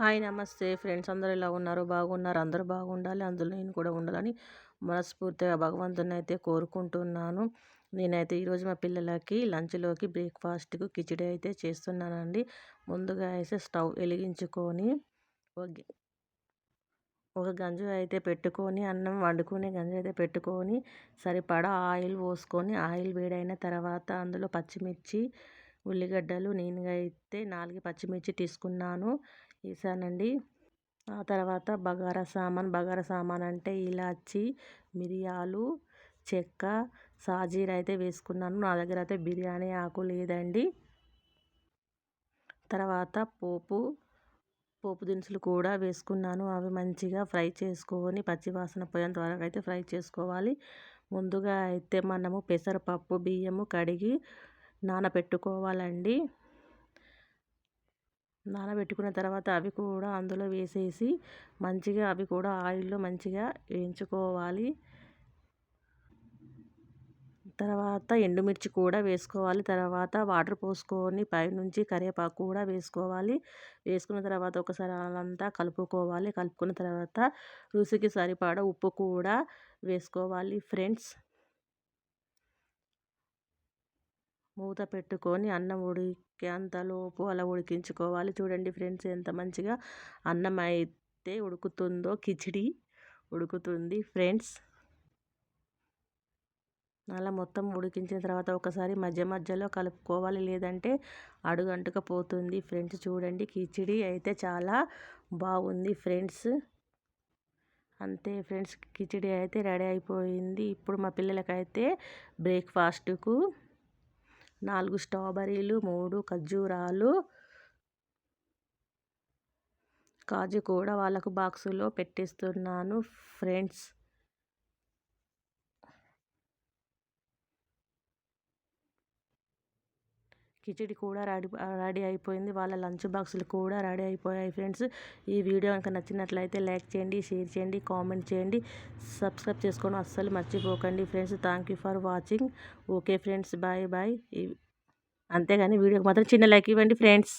Hi నమస్తే friends. అందరూ ఎలా ఉన్నారు? బాగున్నారు. అందరూ బాగుండాలి. అందులో నేను కూడా ఉండాలని మనస్ఫూర్తిగా భగవంతుని అయితే కోరుకుంటున్నాను. నేనైతే ఈరోజు మా పిల్లలకి లంచ్లోకి బ్రేక్ఫాస్ట్కు కిచిడి అయితే చేస్తున్నానండి. ముందుగా అయితే స్టవ్ వెలిగించుకొని ఒక గంజు అయితే పెట్టుకొని అన్నం వండుకునే గంజు అయితే పెట్టుకొని సరిపడా ఆయిల్ పోసుకొని ఆయిల్ వేడైన తర్వాత అందులో పచ్చిమిర్చి ఉల్లిగడ్డలు నేనుగా అయితే నాలుగు పచ్చిమిర్చి తీసుకున్నాను. వేసానండి ఆ తర్వాత బగారా సామాన్ బగారా సామాన్ అంటే ఇలాచి మిరియాలు చెక్క సాజీర అయితే వేసుకున్నాను. నా దగ్గర అయితే బిర్యానీ ఆకు లేదండి. తర్వాత పోపు పోపు దినుసులు కూడా వేసుకున్నాను. అవి మంచిగా ఫ్రై చేసుకొని పచ్చివాసన పోయేంత వరకు అయితే ఫ్రై చేసుకోవాలి. ముందుగా అయితే మనము పెసరపప్పు బియ్యము కడిగి నానబెట్టుకోవాలండి. నానబెట్టుకున్న తర్వాత అవి కూడా అందులో వేసేసి మంచిగా అవి కూడా ఆయిల్లో మంచిగా వేయించుకోవాలి. తర్వాత ఎండుమిర్చి కూడా వేసుకోవాలి. తర్వాత వాటర్ పోసుకొని పైనుంచి కరివేపాకు కూడా వేసుకోవాలి. వేసుకున్న తర్వాత ఒకసారి అదంతా కలుపుకోవాలి. కలుపుకున్న తర్వాత రుచికి సరిపడా ఉప్పు కూడా వేసుకోవాలి. ఫ్రెండ్స్ మూత పెట్టుకొని అన్నం ఉడికేంతలోపు అలా ఉడికించుకోవాలి. చూడండి ఫ్రెండ్స్ ఎంత మంచిగా అన్నం అయితే ఉడుకుతుందో కిచిడి ఉడుకుతుంది ఫ్రెండ్స్. అలా మొత్తం ఉడికించిన తర్వాత ఒకసారి మధ్య మధ్యలో కలుపుకోవాలి. లేదంటే అడుగంటుకపోతుంది ఫ్రెండ్స్. చూడండి కిచిడి అయితే చాలా బాగుంది ఫ్రెండ్స్. అంతే ఫ్రెండ్స్ కిచిడి అయితే రెడీ అయిపోయింది. ఇప్పుడు మా పిల్లలకైతే బ్రేక్ఫాస్ట్కు నాలుగు స్ట్రాబెర్రీలు మూడు ఖర్జూరాలు. కాజు కూడా వాళ్ళకు బాక్సులో పెట్టిస్తున్నాను ఫ్రెండ్స్. కిచిడి కూడా రెడీ రెడీ అయిపోయింది. వాళ్ళ లంచ్ బాక్సులు కూడా రెడీ అయిపోయాయి ఫ్రెండ్స్. ఈ వీడియో కనుక నచ్చినట్లయితే లైక్ చేయండి షేర్ చేయండి కామెంట్ చేయండి. సబ్స్క్రైబ్ చేసుకోవడం అస్సలు మర్చిపోకండి friends. Thank you for watching okay friends bye bye అంతేగాని వీడియోకి మాత్రం చిన్న లైక్ ఇవ్వండి ఫ్రెండ్స్.